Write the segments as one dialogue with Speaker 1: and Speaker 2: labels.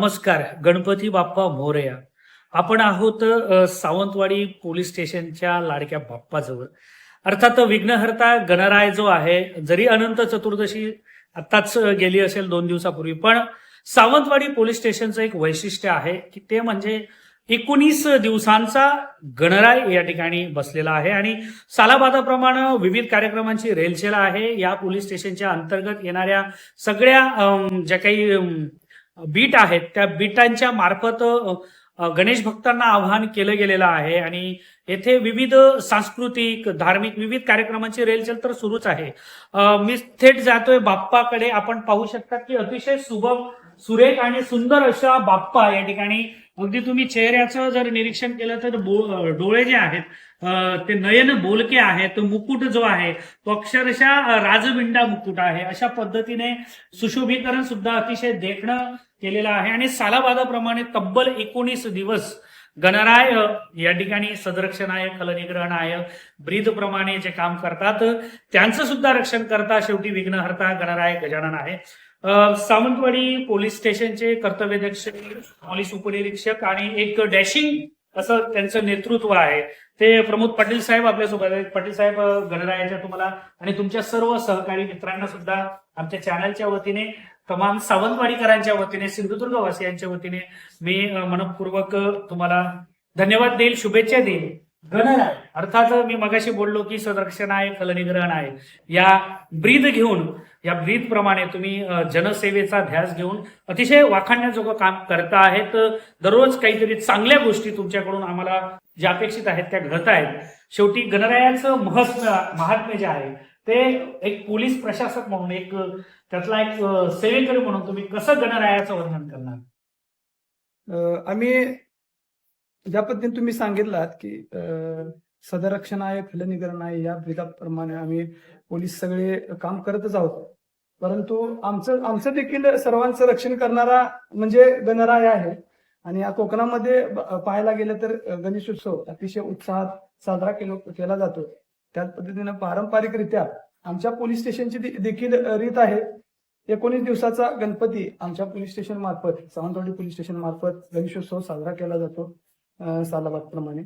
Speaker 1: नमस्कार गणपती बाप्पा मोरया. आपण आहोत सावंतवाडी पोलीस स्टेशनच्या लाडक्या बाप्पाजवळ. अर्थात विघ्नहर्ता गणराय जो आहे जरी अनंत चतुर्दशी आत्ताच गेली असेल दोन दिवसापूर्वी पण सावंतवाडी पोलीस स्टेशनचं एक वैशिष्ट्य आहे की ते म्हणजे एकोणीस दिवसांचा गणराय या ठिकाणी बसलेला आहे आणि सालाबादाप्रमाणे विविध कार्यक्रमांची रेलचेल आहे. या पोलीस स्टेशनच्या अंतर्गत येणाऱ्या सगळ्या ज्या काही बीट आहेत. त्या बीटांच्या मार्फत गणेश भक्तांना आवाहन केलं गेलेलं आहे आणि येथे विविध सांस्कृतिक धार्मिक विविध कार्यक्रमांची रेलचेल तर सुरूच आहे. मी थेट जातोय. बाप्पाकडे आपण पाहू शकता की अतिशय सुबक सुरेख आणि सुंदर अशा बाप्पा या ठिकाणी. अगदी तुम्ही चेहऱ्याचं जर निरीक्षण केलं तर डोळे जे आहेत ते नयन बोलके आहेत मुकुट जो आहे तो अक्षरशः राजविंडा मुकुट आहे. अशा पद्धतीने सुशोभीकरण सुद्धा अतिशय देखणं केलेलं आहे. आणि सालाबादाप्रमाणे तब्बल एकोणीस दिवस गणराय या ठिकाणी सदरक्षण आहे खलनिग्रहण आहे ब्रीदप्रमाणे जे काम करतात त्यांचं सुद्धा रक्षण करता शेवटी विघ्नहर्ता गणराय गजानन आहे. सावंतवाडी पोलीस स्टेशनचे कर्तव्यदक्ष पोलीस उपनिरीक्षक आणि एक डॅशिंग असं त्यांचं नेतृत्व आहे. ते प्रमोद पाटील साहेब आपल्यासोबत आहेत. पाटील साहेब गणरायाच्या तुम्हाला आणि तुमच्या सर्व सहकारी मित्रांना सुद्धा आमच्या चॅनलच्या वतीने तमाम सावंतवाडीकरांच्या वतीने सिंधुदुर्गवासियांच्या वतीने मी मनपूर्वक तुम्हाला धन्यवाद देईल शुभेच्छा देईल. गणराय अर्थात मी मगाशी बोललो की संरक्षण आहे फलनिग्रहण आहे. या ब्रीद घेऊन या ब्रीद प्रमाणे तुम्ही जनसेवेचा ध्यास घेऊन अतिशय वाखाणण्याजोगं काम करता आहेत. दररोज काहीतरी चांगल्या गोष्टी तुमच्याकडून आम्हाला ज्या अपेक्षित आहेत त्या घडत आहेत. शेवटी गणरायाचं महत्त्व महात्म्य जे आहे ते एक पोलीस प्रशासक म्हणून एक त्यातला एक सेवेकरी म्हणून तुम्ही कसं गणरायाचं वर्णन करणार?
Speaker 2: आम्ही ज्या पद्धतीने तुम्ही सांगितलात की सदरक्षण आहे फलनिग्रहण आहे या भेदाप्रमाणे आम्ही पोलीस सगळे काम करतच आहोत. परंतु आमचं आमचं देखील सर्वांचं रक्षण करणारा म्हणजे गणराय आहे. आणि या कोकणामध्ये पाहायला गेलं तर गणेशोत्सव अतिशय उत्साहात साजरा केलो केला जातो. त्याच पद्धतीनं पारंपरिकरित्या आमच्या पोलीस स्टेशनची देखील रीत आहे. एकोणीस दिवसाचा गणपती आमच्या पोलीस स्टेशन मार्फत सावंतवाडी पोलीस स्टेशन मार्फत गणेशोत्सव साजरा केला जातो. अं, सालाबाद प्रमाणे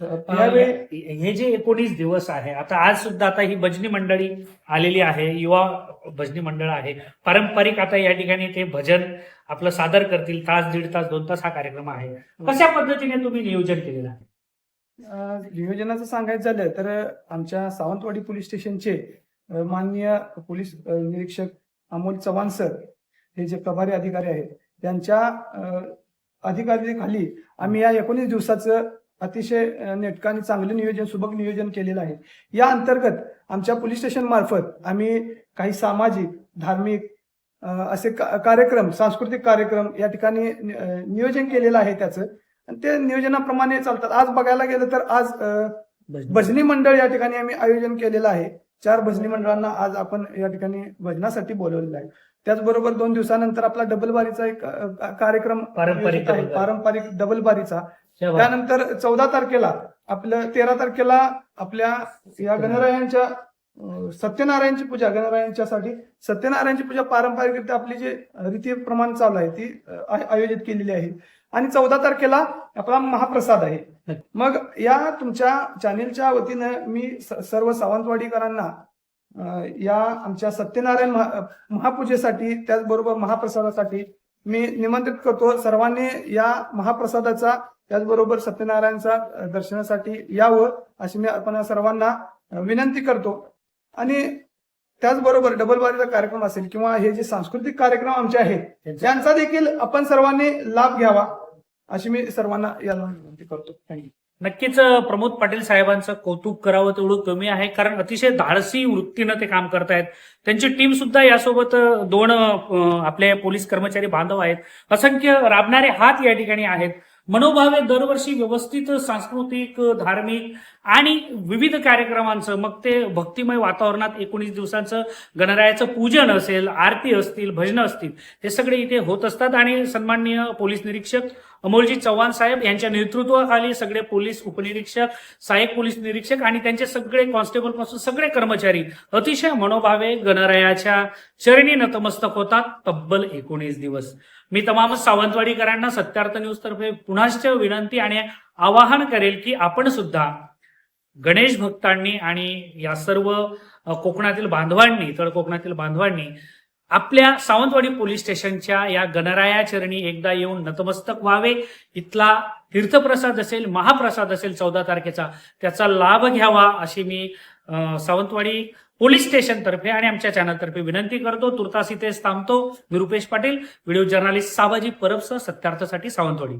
Speaker 2: यावेळी
Speaker 1: हे जे एकोणीस दिवस आहे आता आज सुद्धा आता ही भजनी मंडळी आलेली आहे युवा भजनी मंडळ आहे. पारंपरिक आता या ठिकाणी ते भजन आपलं सादर करतील तास दीड तास दोन तास हा कार्यक्रम आहे. कशा पद्धतीने तुम्ही नियोजन केलेलं आहे?
Speaker 2: नियोजनाचं सांगायचं झालं तर आमच्या सावंतवाडी पोलीस स्टेशनचे माननीय पोलीस निरीक्षक अमोल चव्हाण सर हे जे प्रभारी अधिकारी आहेत त्यांच्या अं, अधिकारीखाली आम्ही या एकोणीस दिवसाचं अतिशय अं, नेटकं आणि चांगलं नियोजन सुबक नियोजन केलेलं आहे. या अंतर्गत आमच्या पोलीस स्टेशन मार्फत आम्ही काही सामाजिक धार्मिक असे कार्यक्रम सांस्कृतिक कार्यक्रम या ठिकाणी नियोजन केलेलं आहे त्याचं. आणि ते नियोजनाप्रमाणे चालतात. आज बघायला गेलं तर आज भजनी मंडळ या ठिकाणी आम्ही आयोजन केलेलं आहे. चार भजनी मंडळांना आज आपण या ठिकाणी भजनासाठी बोलवलेलं आहे. त्याचबरोबर दोन दिवसानंतर आपला डबल बारीचा एक कार्यक्रम
Speaker 1: पारंपरिक.
Speaker 2: पारंपरिक डबल बारीचा. त्यानंतर चौदा तारखेला आपलं तेरा तारखेला आपल्या या गणरायांच्या सत्यनारायणची पूजा गणरायांच्यासाठी सत्यनारायणची पूजा पारंपरिकरित्या आपली जी रीतीप्रमाणे चालू आहे ती आयोजित केलेली आहे. आणि चौदा तारखेला आपला महाप्रसाद आहे. मग या तुमच्या चॅनेलच्या वतीनं मी सर्व सावंतवाडीकरांना या आमच्या सत्यनारायण महा- महापूजेसाठी त्याचबरोबर महाप्रसादासाठी मी निमंत्रित करतो. सर्वांनी या महाप्रसादाचा त्याचबरोबर सत्यनारायणचा दर्शनासाठी यावं अशी मी आपण सर्वांना विनंती करतो. आणि त्याचबरोबर डबल बारीचा कार्यक्रम असेल किंवा हे जे सांस्कृतिक कार्यक्रम आमचे आहेत
Speaker 1: त्यांचं-
Speaker 2: यांचा देखील आपण सर्वांनी लाभ घ्यावा. अशी मी सर्वांना याला विनंती करतो. थँक्यू
Speaker 1: नक्कीच प्रमोद पाटील साहेबांचं कौतुक करावं तेवढं कमी आहे कारण अतिशय धाडसी वृत्तीनं ते काम करतायत. त्यांची टीम सुद्धा यासोबत दोन आपले पोलीस कर्मचारी बांधव आहेत. असंख्य राबणारे हात या ठिकाणी आहेत. मनोभावे दरवर्षी व्यवस्थित सांस्कृतिक धार्मिक आणि विविध कार्यक्रमांचं मग ते भक्तिमय वातावरणात एकोणीस दिवसांचं गणरायाचं पूजन असेल आरती असतील भजनं असतील हे सगळे इथे होत असतात. आणि सन्माननीय पोलीस निरीक्षक अमोलजी चव्हाण साहेब यांच्या नेतृत्वाखाली सगळे पोलीस उपनिरीक्षक सहाय्यक पोलीस निरीक्षक आणि त्यांचे सगळे कॉन्स्टेबलपासून सगळे कर्मचारी अतिशय मनोभावे गणरायाच्या चरणी नतमस्तक होतात. तब्बल एकोणीस दिवस. मी तमाम सावंतवाडीकरांना सत्यार्थ न्यूज तर्फे पुनश्च विनंती आणि आवाहन करेल की आपण सुद्धा गणेश भक्तांनी आणि या सर्व कोकणातील बांधवांनी तळ कोकणातील बांधवांनी आपल्या सावंतवाडी पोलीस स्टेशनच्या या गणराया चरणी एकदा येऊन नतमस्तक व्हावे. इथला तीर्थप्रसाद असेल महाप्रसाद असेल चौदा तारखेचा त्याचा लाभ घ्यावा अशी मी सावंतवाडी पोलीस स्टेशनतर्फे आणि आमच्या चॅनलतर्फे विनंती करतो. तुर्तास इथेच थांबतो. मी रुपेश पाटील व्हिडिओ जर्नालिस्ट साबाजी परबसह सत्यार्थासाठी सावंतवाडी.